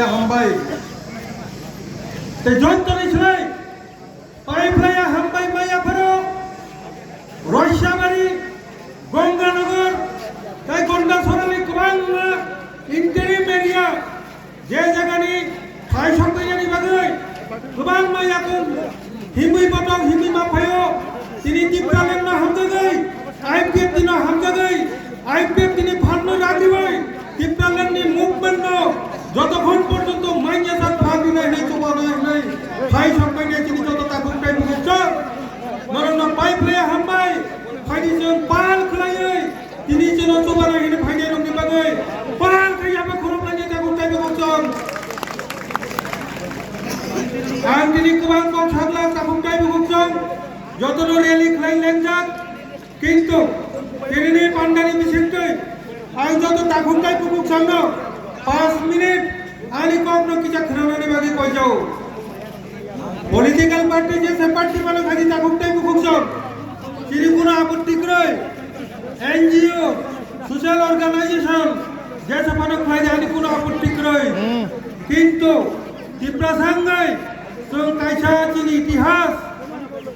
হাম্বাই তে জন্তনি ছয় পাইফলাইয়া হাম্বাই মাইয়াফারো রয়সাবাড়ি গঙ্গানগর, তাই গন্ডা সরালি গোবাং ইন্টারিম এরিয়া যে জায়গানি ঠাই সংবিধানি বাগৈ গোবাং মাইয়াকুন হিমুই মাফায়ো। তিনি টিপ্রালেন না হামজাগৈ আইপিএফ দিন হামজাগৈ আইপিএফ বাঙ্গল সাগলা তাপুংটাই বিভুক্তং যতন রেলি খেলাই লেংজাং কিন্তু তিনি পান্ডারি মিছিলটই আয়োজত তাপুংটাই বিভুক সামন পাঁচ মিনিট आणि कोण किच्या खरवणे मागे कोई जाओ पॉलिटिकल पार्टी जे से पार्टी वाले खाली ता गुप्ते मुकुक सब श्री गुना आपत्ति करय एनजीओ सोशल ऑर्गेनाइजेशन जे से पानक फायदे आणि गुना आपत्ति करय किंतु तिप्रासांग जों কাইসা চিনি ইতিহাস,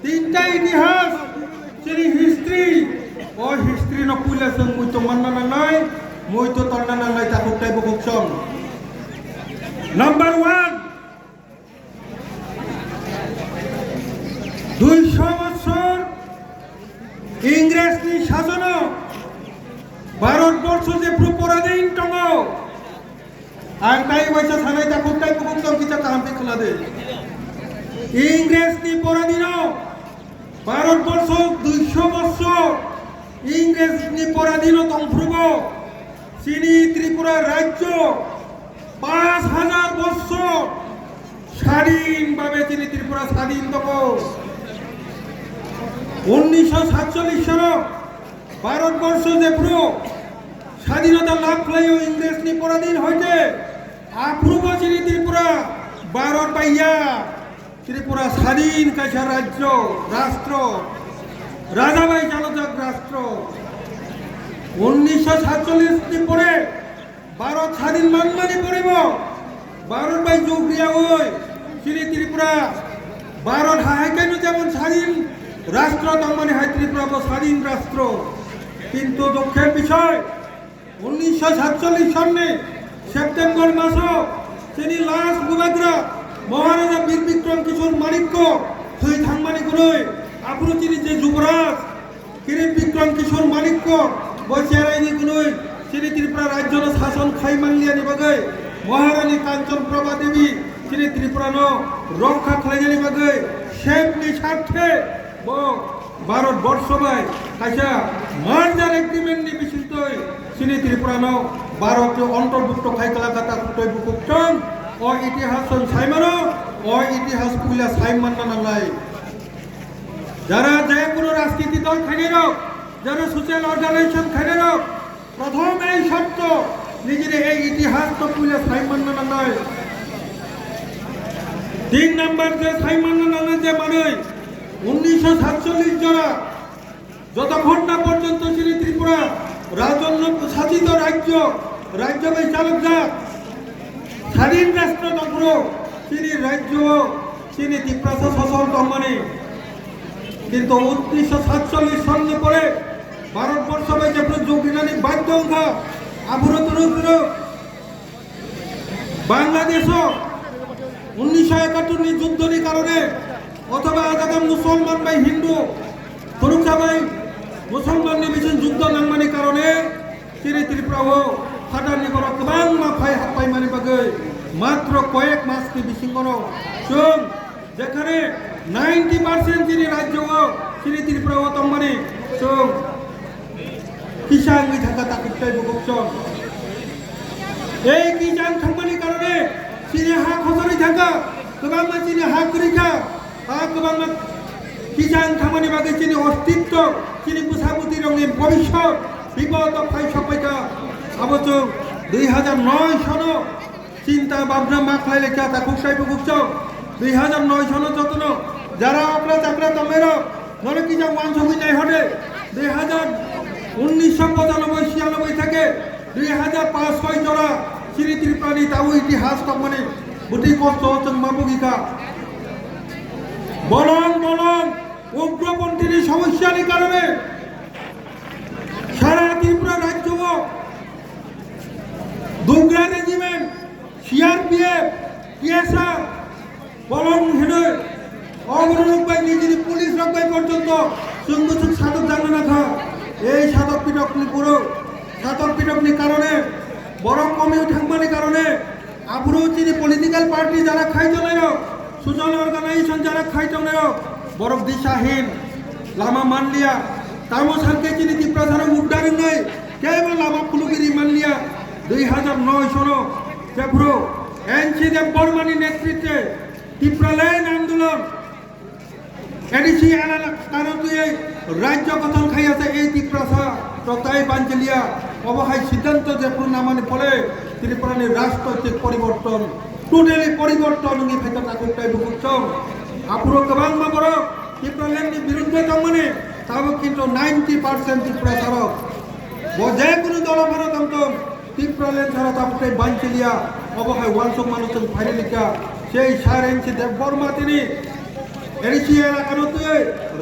তিনটা ইতিহাস চিনি হিস্ট্রি। ও হিস্ট্রি নকুলে जों মুই তো মান্না নাই, মুই তো তন্না নাই, তা ঘুরতে ঘুরছন নাম্বার ওয়ান দুইশো বছর ইংরেজনি শাসন ভারতবর্ষ যে পরাধীন টঙ্গ আর তাই বৈশা সানাই তা খুব তাই খুব চমকিটা কাহামতে খোলা দে। ইংরেজনি পরাধীন ভারতবর্ষ দুইশো বছর ইংরেজনি পরাধীন তংফ্রুব চিনি ত্রিপুরা রাজ্য। পাঁচ হাজার বছর স্বাধীনভাবে তিনি ত্রিপুরা স্বাধীন তক উনিশশো সাতচল্লিশ সাল ভারতবর্ষ যে পুরো স্বাধীনতা লাভ করলেও ইংরেজ পরাধীন হইতে আপ্রুব চিনি ত্রিপুরা ভারত পাইয়া ত্রিপুরা স্বাধীন কাছা রাজ্য, রাষ্ট্র। রাজাবাই চালক রাষ্ট্র। উনিশশো সাতচল্লিশ পরে ভারত স্বাধীন মানমানি পড়িব ভারত বাই যোগরিয়া ওই শ্রী ত্রিপুরা। ভারত হাইকেন যেমন স্বাধীন, রাষ্ট্র তেমনি হাই ত্রিপুরা স্বাধীন রাষ্ট্র। কিন্তু দুঃখের বিষয়, উনিশশো সাতচল্লিশ সনে সেপ্টেম্বর মাস তিনি লাস্ট গুবাগ্রা মহারাজা বীর বিক্রম কিশোর মানিক্য সেই থাংমানিগুলোই আপনি তিনি যে যুবরাজ, কিরিট বিক্রম কিশোর মানিক্য বৈশারাইনিগুলোই শ্রী ত্রিপুরা রাজ্যর শাসন খাই খাইমালিয়ানি বাগৈ মহারানী কাঞ্চন প্রভা দেবী শ্রী ত্রিপুরানো রক্ষা খাইজানি বাগৈ শেখনি স্বার্থে ব ভারতবর্ষ বাই কাইসা মার্জার এগ্রিমেন্টনি বিশিষ্ট শ্রী ত্রিপুরানো ভারতীয় অন্তর্ভুক্ত খাইকলা কাতা কুটই বুকুকটন ও ইতিহাস সাইমানো ও ইতিহাস কুইলা সাইমান নালাই যারা যে কোনো রাজনীতি দল খাইনে রোক যারা সোশ্যাল অর্গানাইজেশন খাইনে রোক প্রথম এই শর্ত নিজের এই ইতিহাস তো কুইলা সাইমান নালাই তিন নাম্বার যে সাইমান নালাই যে মানে উনিশশো সাতচল্লিশ জনা যতক্ষণ না পর্যন্ত শ্রী ত্রিপুরা রাজন্য শাসিত রাজ্য রাজ্য চালক যা স্বাধীন রাষ্ট্র তন্ত্র চিনি রাজ্য চিনি দ্বীপরাশা শাসন কোম্পানি কিন্তু উনিশশো সাতচল্লিশ সঙ্গে পরে ভারতবর্ষ হয়েছে প্রযুক্তিনানি বাধ্যঙ্কা আবরতর বাংলাদেশ। উনিশশো একাত্তর যুদ্ধের কারণে অথবা আজাদাম মুসলমান বাই হিন্দু সুরক্ষা বাই মুসলমান নিবিশন যুদ্ধ নামানি কারণে তিনি ত্রিপুরা সাধারণ নিগম গোবাং মাফাই হাফাই মানি বা মাত্র কয়েক মাসকে বিশৃঙ্খল স্বয়ং যেখানে নাইনটি পার্সেন্ট যিনি রাজ্য তিনি ত্রিপুরা অতম্বানি স্বয়ং কিষাঙ্গি থাকা তাকে এই কিষাং সম্মানের কারণে তিনি হাঁক হসরি থাকা, গোবাংমা তিনি হাঁক করি খা হা গোবাংমা কিষাণ খামানি বাদে চিনি অস্তিত্ব চিনি বুঝাবুতি রঙের ভবিষ্যৎ, বিপদ অক্ষয় সবাইকা আবচক দুই হাজার নয় সনক চিন্তা ভাবনা মাখলাই লেখা তা খুবসাই বুকচ দুই হাজার নয় সন যতন, যারা আপনার চাকরা তমের, মনে কি যা ওয়ান ছবি নাই হটে? দুই হাজার উনিশশো পঁচানব্বই, ছিয়ানব্বই থেকে দুই হাজার পাঁচ ছয় জোড়া সিরি ত্রিপুরানি তাও ইতিহাস মানে বুটি কষ্ট जों মাবগিকা বলং বলং উগ্রপন্থীর সমস্যার কারণে সারা ত্রিপুরা রাজ্য দুগরা রেজিমেন্ট সিআরপিএফ টিএসআর বলং হেনে অবরোধ বাই নিজের পুলিশ রক্ষায় পর্যন্ত সুখ সাধক জানে না খা। এই সাধক পিটকনি পুরো। সাধক পিটকনি কারণে বড় কমিউ থাকবানি কারণে আবুরো চিনি পলিটিক্যাল পার্টি যারা খাই চলে সুজন অর্গানাইজেশন যারা খাই চলে বড় দিশাহীন, লামা মানলিয়া তামো সারকে চিনি ত্রিপ্রাধারক উদ্ধারণ নয়, কেবল লামা ফুলগিরি মানলিয়া দুই হাজার নয় সনো ফেব্রু এনসি দেব বর্মানি নেতৃত্বে ত্রিপ্রালাইন আন্দোলন। এডিসি কারণে রাজ্য গঠন খাই আছে এই ত্রিপুরা প্রতাই বাঞ্চলিয়া অবহাই সিদ্ধান্ত যে নামানি ফলে ত্রিপুরানি রাজনৈতিক পরিবর্তন, টোটালি পরিবর্তন নি ফেতা নাকুকটাই বুকুচ্ছম আপুরো গোবাं মাবর ত্রিপুরালেন্ডनि বিরুদ্ধে মানে তাও কিন্তু নাইনটি পার্সেন্ট ত্রিপুরা সড়ক। যে কোনো দল ভারত ত্রিপুরালেন্ড ছাড়া তাপটাই ওয়ানসক মানুষের সেই সারেন্সি দেব বর্মা তিনি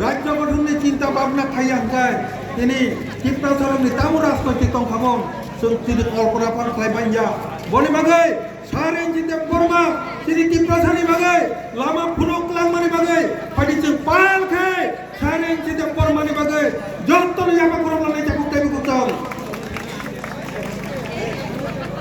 রাজ্য গঠনের চিন্তা ভাবনা খাইয়া যায়। তিনি ত্রিপুরা সরমনি তামু রাজনৈতিক তংখামন जों তিনি কল্পনা পান খাইবাইয়া বনি বাগै সারেন জিতে বর্মা, তিনি ত্রিপুরা সানি বাগै লাमा ফুলক